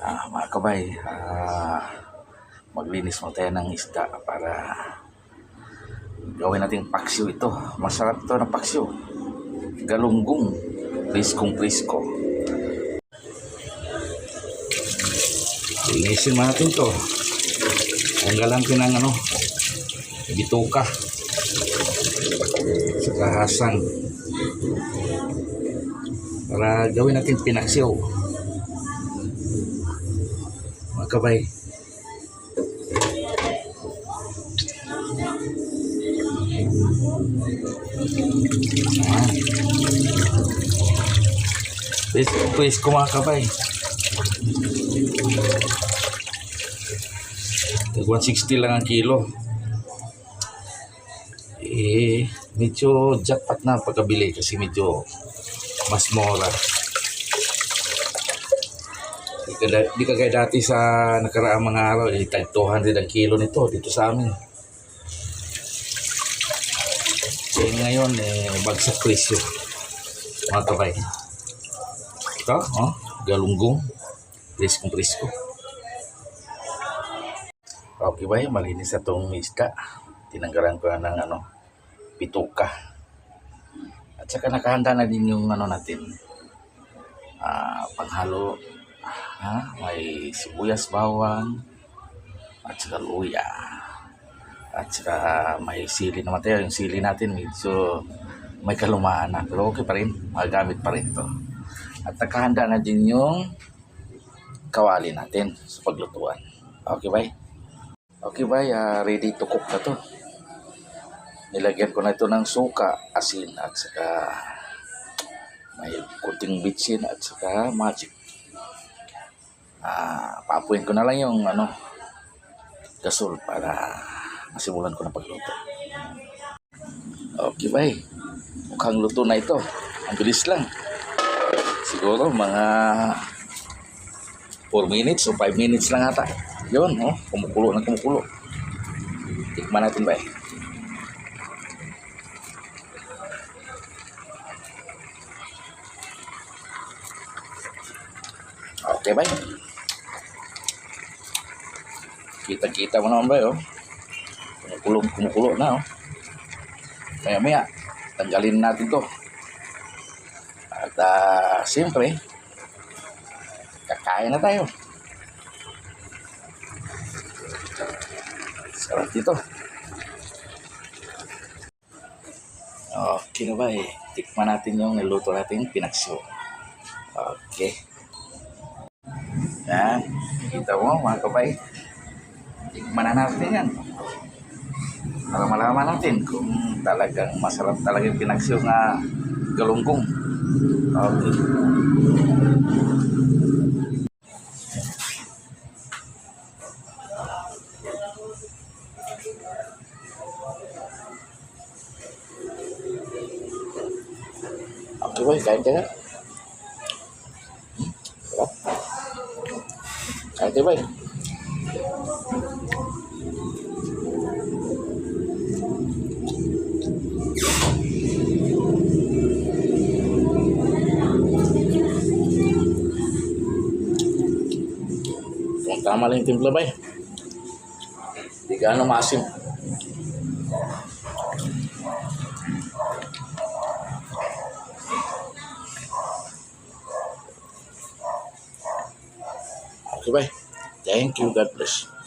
Ah, mga kabay, ah, maglinis mo tayo ng isda para gawin nating paksiw ito. Masarap to ng paksiw. Galunggong. Priskong prisko. Linisin mo natin to. Tanggalan ko ng ano, bituka. Saka hasang. Para gawin natin pinaksiw. Mga kabay. Ah. Pwes, pwes ko mga kabay. Tag 160 lang ang kilo. Eh, medyo jackpot na pagkabili kasi medyo mas mura. Di ka, di ka kaya dati sa nakaraang mga araw, eh, tag 200 ang kilo nito dito sa amin. Eh, ngayon, eh, bagsak presyo. Mga kabay. Ito, oh, galunggong. Priskong prisko. Okay ba Malinis na itong isda. Tinanggalan ko na ng ano, pituka. At saka nakahanda na din yung ano natin. Ah, panghalo. Ha? May sibuyas, bawang. At saka luya. At saka may sili naman tayo. Yung sili natin medyo may kalumaan na. Pero okay pa rin. Magamit pa rin to. At nakahanda na din yung kawali natin sa paglutuan. Okay ba? Okay ba? Ah, ready to cook na to. Nilagyan ko na ito ng suka, asin, at saka may kunting bitsin at saka magic. Ah, paapuin ko na lang yung ano, gasol para masimulan ko na pagluto. Okay ba? Mukhang luto na ito. Ang bilis lang. Siguro mga 4 minutes o 5 minutes lang ata. Yun, oh, kumukulo na kumukulo. Tikman natin ba eh. Okay ba? Kita-kita mo naman ba oh. Kumukulo, kumukulo na oh. Maya maya, tanggalin natin to. At ah, siyempre, kakain na tayo. Sarap dito. Okay na ba eh. Tikman natin yung niluto natin pinaksyo. Okay. Yan. Kita mo mga kabay. Tikman na natin yan. Para malaman natin kung talagang masarap talaga yung pinaksyo nga galunggong. Okay. Okay boy, kain ka na. Hmm? Kain ka boy. Tama lang yung timpla ba Hindi gaano maasim. Okay ba? Thank you. God bless.